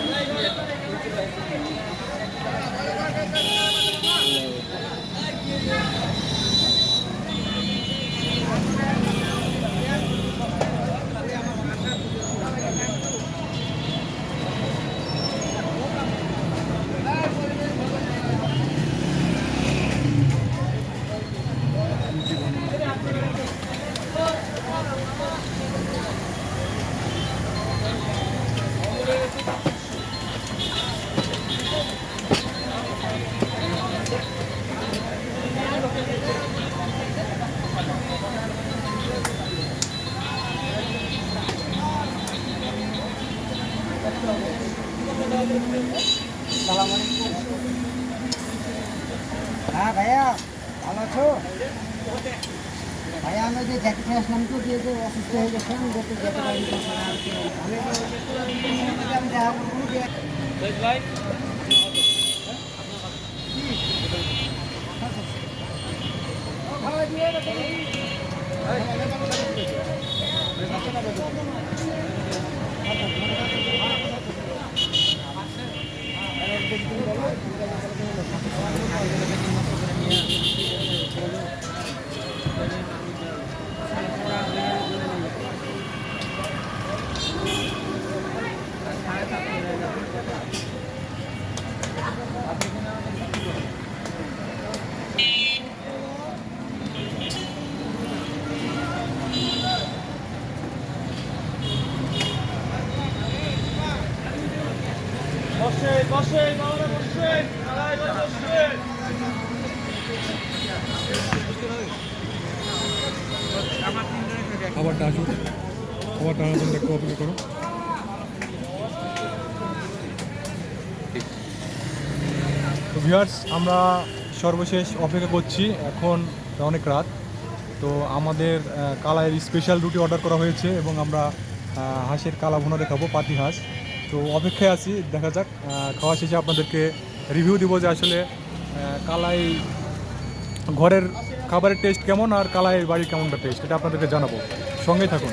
よろしくお願いします。হ্যাঁ ভাইয়া, ভালো আছো? ভাইয়া, আমরা যে জ্যাকেট আসলাম তো যে যে অসুস্থ হয়ে গেছিলাম যেতে যেতে পারি আমি আমি দেখা করব খাবারটা আসুক খাবারটা আনার জন্য একটু অপেক্ষা করো ভিউয়ার্স আমরা সর্বশেষ অপেক্ষা করছি। এখন অনেক রাত। তো আমাদের আহ, কালাইয়ের স্পেশাল রুটি অর্ডার করা হয়েছে এবং আমরা হাঁসের কালা ভুনা দেখাবো পাতি হাঁস। তো অপেক্ষায় আছি দেখা যাক খাওয়া শেষে আপনাদেরকে রিভিউ দিব যে আসলে কালাই ঘরের খাবারের টেস্ট কেমন আর কালাইয়ের বাড়ির কেমনটা টেস্ট এটা আপনাদেরকে জানাব। সঙ্গেই থাকুন।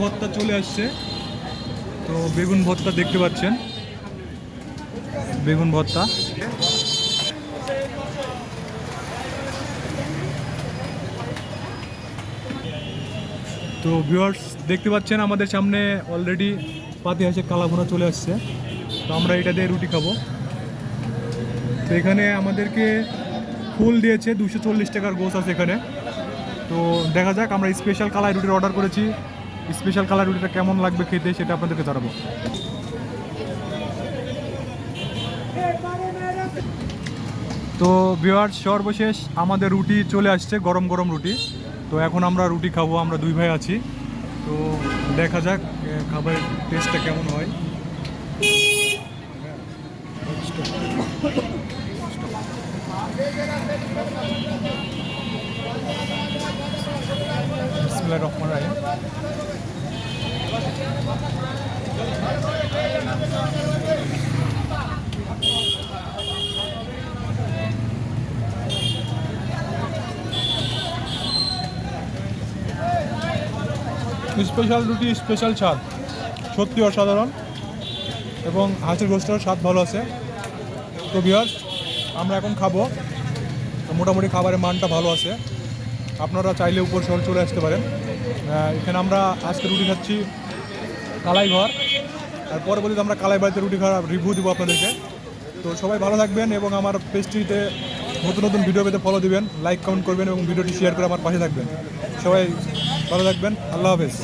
ভর্তা চলে আসছে। তো বেগুন ভর্তা দেখতে পাচ্ছেন। বেগুন ভর্তা তো ভিউয়ার্স দেখতে পাচ্ছেন আমাদের সামনে অলরেডি পাতি হাঁসের কালাভুনা চলে আসছে। তো আমরা এটা দিয়ে রুটি খাব। তো এখানে আমাদেরকে ফুল দিয়েছে দুশো চল্লিশ টাকার গোস আছে এখানে। তো দেখা যাক, আমরা স্পেশাল কালাই রুটির অর্ডার করেছি। স্পেশাল কালার রুটিটা কেমন লাগবে খেতে সেটা আপনাদেরকে জানাব। তো ভিওয়ার সর্বশেষ আমাদের রুটি চলে আসছে, গরম গরম রুটি। তো এখন আমরা রুটি খাব, আমরা দুই ভাই আছি। তো দেখা যাক খাবারের টেস্টটা কেমন হয়। বিসমুল্লাহ রহমান রাহিম স্পেশাল রুটি স্পেশাল স্বাদ সত্যি অসাধারণ। এবং হাঁসের গোষ্ঠের স্বাদ ভালো আছে। তো বিহার আমরা এখন খাব। মোটামুটি খাবারের মানটা ভালো আছে। আপনারা চাইলে উপর শহর চলে আসতে পারেন। এখানে আমরা আজকে রুটি খাচ্ছি কালাই ঘর আর পরবর্তীতে আমরা কালাই বাড়িতে রুটি খাওয়ার রিভিউ দেবো আপনাদেরকে। তো সবাই ভালো থাকবেন এবং আমার পেজটিতে নতুন নতুন ভিডিও পেতে ফলো দিবেন লাইক কমেন্ট করবেন এবং ভিডিওটি শেয়ার করে আমার পাশে থাকবেন। সবাই ভালো থাকবেন, আল্লাহ হাফেজ।